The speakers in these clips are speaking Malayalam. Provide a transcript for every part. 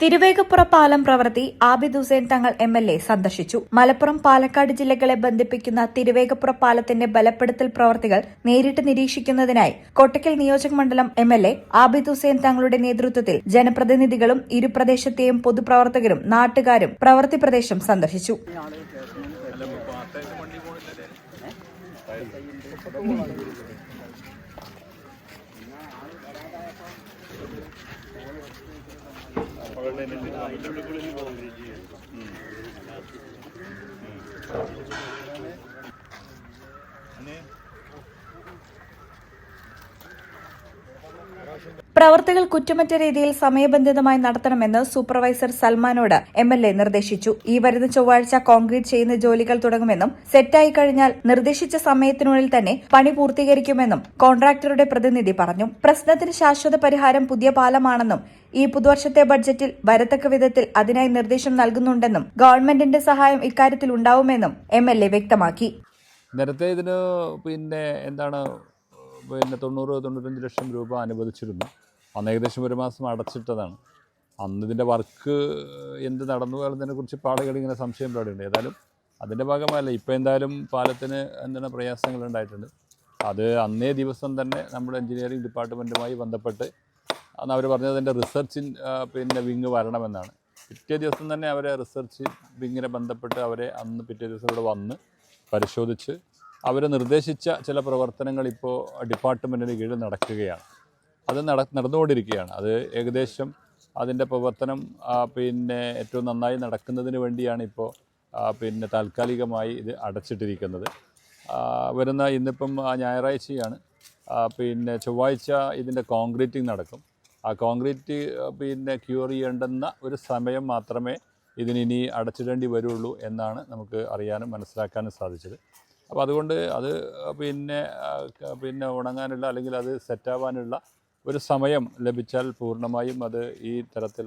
തിരുവേഗപ്പുറ പാലം പ്രവൃത്തി Abid Hussain Thangal M L A സന്ദർശിച്ചു. മലപ്പുറം പാലക്കാട് ജില്ലകളെ ബന്ധിപ്പിക്കുന്ന തിരുവേഗപ്പുറ പാലത്തിന്റെ ബലപ്പെടുത്തൽ പ്രവർത്തികൾ നേരിട്ട് നിരീക്ഷിക്കുന്നതിനായി കൊട്ടക്കൽ നിയോജക മണ്ഡലം M L A Abid Hussain തങ്ങളുടെ നേതൃത്വത്തിൽ ജനപ്രതിനിധികളും ഇരുപ്രദേശത്തെയും പൊതുപ്രവർത്തകരും നാട്ടുകാരും പ്രവൃത്തി പ്രദേശം സന്ദർശിച്ചു. અને പ്രവർത്തികൾ കുറ്റമറ്റ രീതിയിൽ സമയബന്ധിതമായി നടത്തണമെന്ന് സൂപ്പർവൈസർ സൽമാനോട് എം എൽ എ നിർദ്ദേശിച്ചു. ഈ വരുന്ന ചൊവ്വാഴ്ച കോൺക്രീറ്റ് ചെയ്യുന്ന ജോലികൾ തുടങ്ങുമെന്നും സെറ്റായി കഴിഞ്ഞാൽ നിർദ്ദേശിച്ച സമയത്തിനുള്ളിൽ തന്നെ പണി പൂർത്തീകരിക്കുമെന്നും കോൺട്രാക്ടറുടെ പ്രതിനിധി പറഞ്ഞു. പ്രശ്നത്തിന് ശാശ്വത പരിഹാരം പുതിയ പാലമാണെന്നും ഈ പുതുവർഷത്തെ ബഡ്ജറ്റിൽ വരത്തക്ക വിധത്തിൽ അതിനായി നിർദ്ദേശം നൽകുന്നുണ്ടെന്നും ഗവൺമെന്റിന്റെ സഹായം ഇക്കാര്യത്തിൽ ഉണ്ടാവുമെന്നും എം വ്യക്തമാക്കി. നേരത്തെ ഇതിന് പിന്നെ എന്താണ് പിന്നെ തൊണ്ണൂറ് തൊണ്ണൂറ്റഞ്ച് ലക്ഷം രൂപ അനുവദിച്ചിരുന്നു. അന്ന് ഏകദേശം ഒരു മാസം അടച്ചിട്ടതാണ്. അന്ന് ഇതിന്റെ വർക്ക് എന്ത് നടന്നു എന്നതിനെ കുറിച്ച് ഇങ്ങനെ സംശയം പാടുണ്ട് ഏതായാലും അതിന്റെ ഭാഗമല്ല ഇപ്പോൾ എന്തായാലും പാലത്തിന് എന്താണ് പ്രയാസങ്ങൾ ഉണ്ടായിട്ടുണ്ട്. അത് അന്നേ ദിവസം തന്നെ നമ്മുടെ എഞ്ചിനീയറിംഗ് ഡിപ്പാർട്ട്മെന്റുമായി ബന്ധപ്പെട്ട് അന്ന് അവർ പറഞ്ഞത് അതിന്റെ റിസർച്ച് പിന്നെ വിങ് വരണമെന്നാണ്. പിറ്റേ ദിവസം തന്നെ അവരെ റിസർച്ച് വിങ്ങിനെ ബന്ധപ്പെട്ട് അവരെ അന്ന് പിറ്റേ ദിവസം ഇവിടെ വന്ന് പരിശോധിച്ച് അവർ നിർദ്ദേശിച്ച ചില പ്രവർത്തനങ്ങൾ ഇപ്പോൾ ഡിപ്പാർട്ട്മെന്റിന് കീഴിൽ നടക്കുകയാണ്. അത് നട നടന്നുകൊണ്ടിരിക്കുകയാണ്. അത് ഏകദേശം അതിന്റെ പ്രവർത്തനം പിന്നെ ഏറ്റവും നന്നായി നടക്കുന്നതിന് വേണ്ടിയാണ് ഇപ്പോൾ പിന്നെ താൽക്കാലികമായി ഇത് അടച്ചിട്ടിരിക്കുന്നത്. വരുന്ന ഇന്നിപ്പം ഞായറാഴ്ചയാണ്. പിന്നെ ചൊവ്വാഴ്ച ഇതിന്റെ കോൺക്രീറ്റിംഗ് നടക്കും. ആ കോൺക്രീറ്റ് പിന്നെ ക്യൂർ ചെയ്യേണ്ടുന്ന ഒരു സമയം മാത്രമേ ഇതിനിനി അടച്ചിടേണ്ടി വരുള്ളൂ എന്നാണ് നമുക്ക് അറിയാനും മനസ്സിലാക്കാനും സാധിച്ചത്. അപ്പോൾ അതുകൊണ്ട് അത് പിന്നെ പിന്നെ ഉണങ്ങാനുള്ള അല്ലെങ്കിൽ അത് സെറ്റാവാനുള്ള ഒരു സമയം ലഭിച്ചാൽ പൂർണമായും അത് ഈ തരത്തിൽ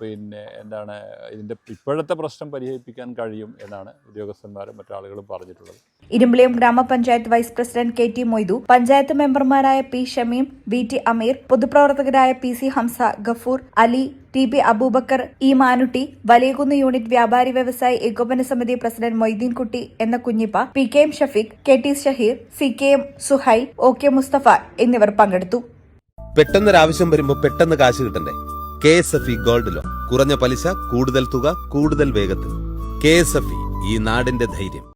പിന്നെ എന്താണ് ഇതിന്റെ ഇപ്പോഴത്തെ പ്രശ്നം പരിഹരിപ്പിക്കാൻ കഴിയും എന്നാണ് ഉദ്യോഗസ്ഥന്മാരും മറ്റാളുകളും പറഞ്ഞിട്ടുള്ളത്. ഇരുമ്പിളിയം ഗ്രാമപഞ്ചായത്ത് vice president K T Moidu panchayat മെമ്പർമാരായ P Shameem V T Ameer പൊതുപ്രവർത്തകരായ P C Hamza Gafoor Ali T P Abubakar E Manutty Valiyakunnu unit വ്യാപാരി വ്യവസായി ഏകോപന സമിതി പ്രസിഡന്റ് മൊയ്തീൻകുട്ടി എന്ന Kunhippa P K M Shafeeq K T Shaheer C K M Suhail O K Musthafa എന്നിവർ പങ്കെടുത്തു. പെട്ടെന്നൊരാവശ്യം വരുമ്പോൾ പെട്ടെന്ന് കാശ് കിട്ടണ്ടേ? K S F E gold loan. കുറഞ്ഞ പലിശ കൂടുതൽ തുക കൂടുതൽ വേഗത്തിൽ. കെ എസ് എഫ് ഇ ഈ നാടിന്റെ ധൈര്യം.